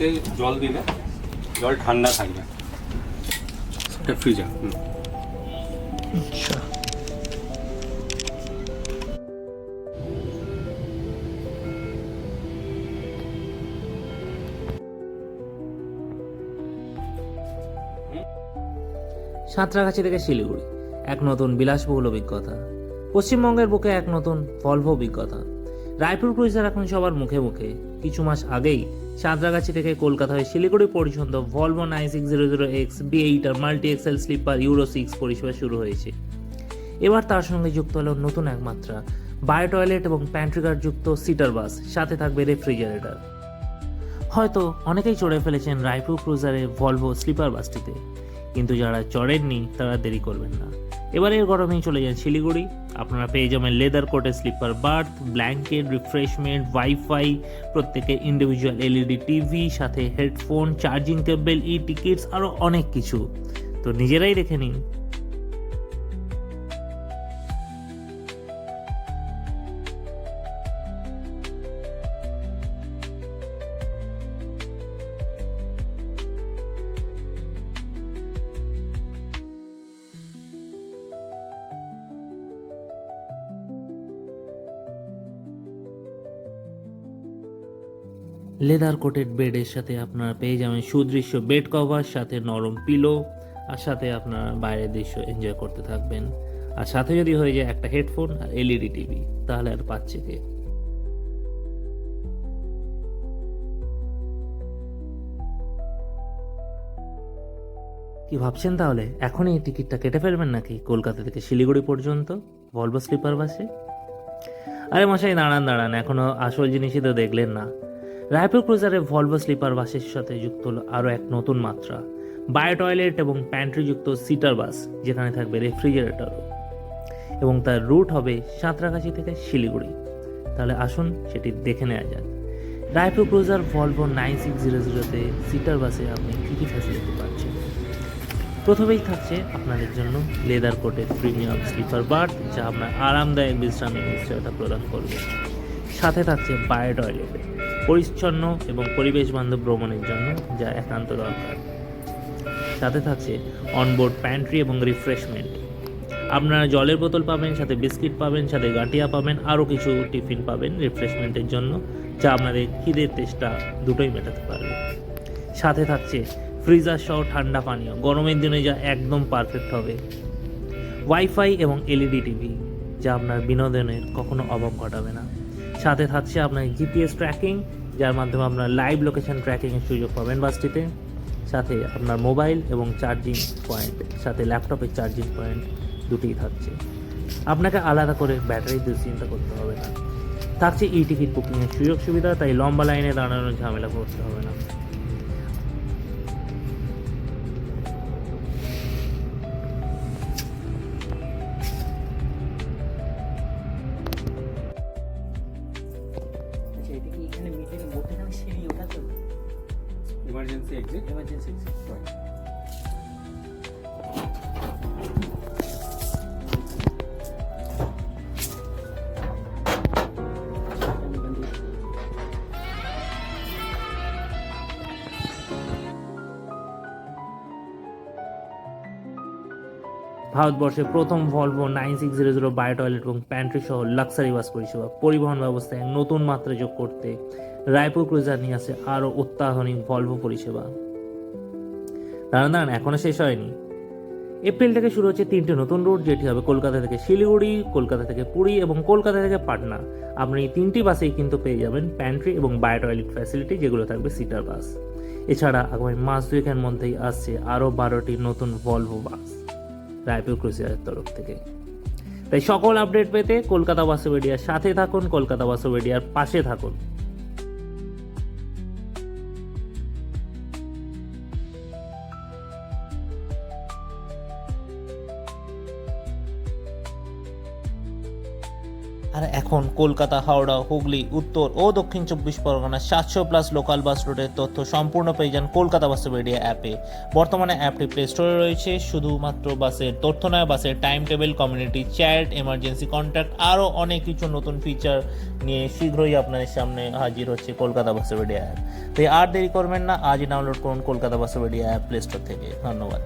এতে জল দিলে, জল ঠান্ডা থাকবে। এটা ফ্রিজার আচ্ছা। সাঁতরাগাছি থেকে শিলিগুড়ি, এক নতুন বিলাসবহুল অভিজ্ঞতা। পশ্চিমবঙ্গের বুকে এক নতুন ভলভো অভিজ্ঞতা। রায়পুর ক্রুইজার এখন সবার মুখে মুখে, কিছু মাস আগেই সাঁতরাগাছি থেকে কলকাতা হয়ে শিলিগুড়ি পর্যন্ত Volvo nine six zero zero X B এইটার multi axle sleeper Euro six পরিষেবা শুরু হয়েছে। এবার তার সঙ্গে যুক্ত হলো নতুন এক মাত্রা বায়ো টয়লেট এবং প্যান্ট্রিকার যুক্ত সিটার বাস সাথে থাকবে রেফ্রিজারেটর হয়তো অনেকেই চড়ে ফেলেছেন রায়পুর ক্রুজারের ভলভো স্লিপার বাসটিতে কিন্তু যারা চড়েননি তারা দেরি করবেন না। এবারের গরমেই চলে যান শিলিগুড়ি। আপনারা পেয়ে যাবেন লেদার কোটে sleeper berth blanket refreshment wifi প্রত্যেকে ইন্ডিভিজুয়াল এলইডি টিভি সাথে headphone charging cable e tickets আরও অনেক কিছু। তো নিজেরাই দেখে নিন। লেদার কোটেড বেডের সাথে আপনারা পেয়ে যাবেন সুদৃশ্য বেড কভার সাথে নরম পিলো আর সাথে আপনারা বাইরের দৃশ্য এনজয় করতে থাকবেন। আর সাথে যদি হয়ে যায় একটা হেডফোন আর এলইডি টিভি তাহলে আর পাচ্ছে কে? কি ভাবছেন তাহলে? এখনই টিকিটটা কেটে ফেলবেন নাকি কলকাতা থেকে শিলিগুড়ি পর্যন্ত? ভলভো স্লিপার বাসে আরে মশাই, দাঁড়ান দাঁড়ান, এখনও আসল জিনিসই তো দেখলেন না। রায়পুর ক্রুজারে ভলভো স্লিপার বাসের সাথে যুক্ত হলো আরও এক নতুন মাত্রা বায়ো টয়লেট এবং প্যান্ট্রিযুক্ত সিটার বাস, যেখানে থাকবে রেফ্রিজারেটরও এবং তার রুট হবে সাঁতরাগাছি থেকে শিলিগুড়ি। তাহলে আসুন সেটি দেখে নেওয়া যাক। Raipur cruiser Volvo nine six zero জিরোতে সিটার বাসে আপনি কী কী ফ্যাসিলিটি পাচ্ছেন? প্রথমেই থাকছে আপনাদের জন্য লেদার কোটের প্রিমিয়াম স্লিপার বার্থ যা আপনার আরামদায়ক বিশ্রামের নিশ্চয়তা প্রদান করবে। সাথে থাকছে বায়ো টয়লেট পরিচ্ছন্ন এবং পরিবেশ বান্ধব ভ্রমণের জন্য যা একান্ত দরকার। সাথে থাকছে অনবোর্ড প্যান্ট্রি এবং রিফ্রেশমেন্ট আপনারা জলের বোতল পাবেন, সাথে বিস্কিট পাবেন, সাথে গাঁটিয়া পাবেন, আরও কিছু টিফিন পাবেন রিফ্রেশমেন্টের জন্য, যা আপনাদের খিদের তেষ্টা দুটোই মেটাতে পারবে। সাথে থাকছে ফ্রিজার সহ ঠান্ডা পানীয়। গরমের দিনে যা একদম পারফেক্ট হবে। ওয়াইফাই এবং এলইডি টিভি যা আপনার বিনোদনের কখনো অভাব ঘটাবে না। সাথে থাকছে আপনার জিপিএস ট্র্যাকিং যার মাধ্যমে আপনার লাইভ লোকেশন ট্র্যাকিংয়ের সুযোগ পাবেন বাসটিতে সাথে আপনার মোবাইল এবং চার্জিং পয়েন্ট সাথে ল্যাপটপের চার্জিং পয়েন্ট দুটিই থাকছে। আপনাকে আলাদা করে ব্যাটারি দুশ্চিন্তা করতে হবে না। থাকছে ই টিকিট বুকিংয়ের সুযোগ সুবিধা, তাই লম্বা লাইনে দাঁড়ানোর ঝামেলা করতে হবে না। ইমার্জেন্সি এক্সিট এমার্জেন্সি ভারতবর্ষের প্রথম Volvo nine six zero zero bio toilet এবং প্যান্ট্রি সহ লাক্সারি বাস পরিষেবা, পরিবহন ব্যবস্থায় নতুন মাত্রা যোগ করতে রায়পুর ক্রুজার নিয়ে আসে আরও অত্যাধুনিক ভলভো পরিষেবা। দাঁড়ান দাঁড়ান এখনও শেষ হয়নি। এপ্রিল থেকে শুরু হচ্ছে তিনটে নতুন রুট, যেটি হবে কলকাতা থেকে শিলিগুড়ি, কলকাতা থেকে পুরী এবং কলকাতা থেকে পাটনা। আপনি এই তিনটি বাসেই কিন্তু পেয়ে যাবেন প্যান্ট্রি এবং বায়ো টয়লেট ফ্যাসিলিটি যেগুলো থাকবে সিটার বাস এছাড়া আগামী মাস দুয়েকের মধ্যেই আসছে আরও বারোটি নতুন ভলভো বাস রায়পুর ক্রুজিয়ারের তরফ থেকে। তাই সকল আপডেট পেতে কলকাতা বাসোবেডিয়ার সাথে থাকুন, কলকাতা বাসোবেডিয়ার পাশে থাকুন। আর এখন কলকাতা, হাওড়া, হুগলি, উত্তর ও দক্ষিণ চব্বিশ পরগনা সাতশো প্লাস লোকাল বাস রুটের তথ্য সম্পূর্ণ পেয়ে যান কলকাতা বাস মিডিয়া অ্যাপে বর্তমানে অ্যাপটি প্লে স্টোরে রয়েছে। শুধুমাত্র বাসের তথ্য নয়, বাসের time table community chat emergency contact আরও অনেক কিছু নতুন ফিচার নিয়ে শীঘ্রই আপনাদের সামনে হাজির হচ্ছে কলকাতা বাস মিডিয়া অ্যাপ তাই আর দেরি করবেন না, আজই ডাউনলোড করুন Kolkata bus media app play store থেকে। ধন্যবাদ।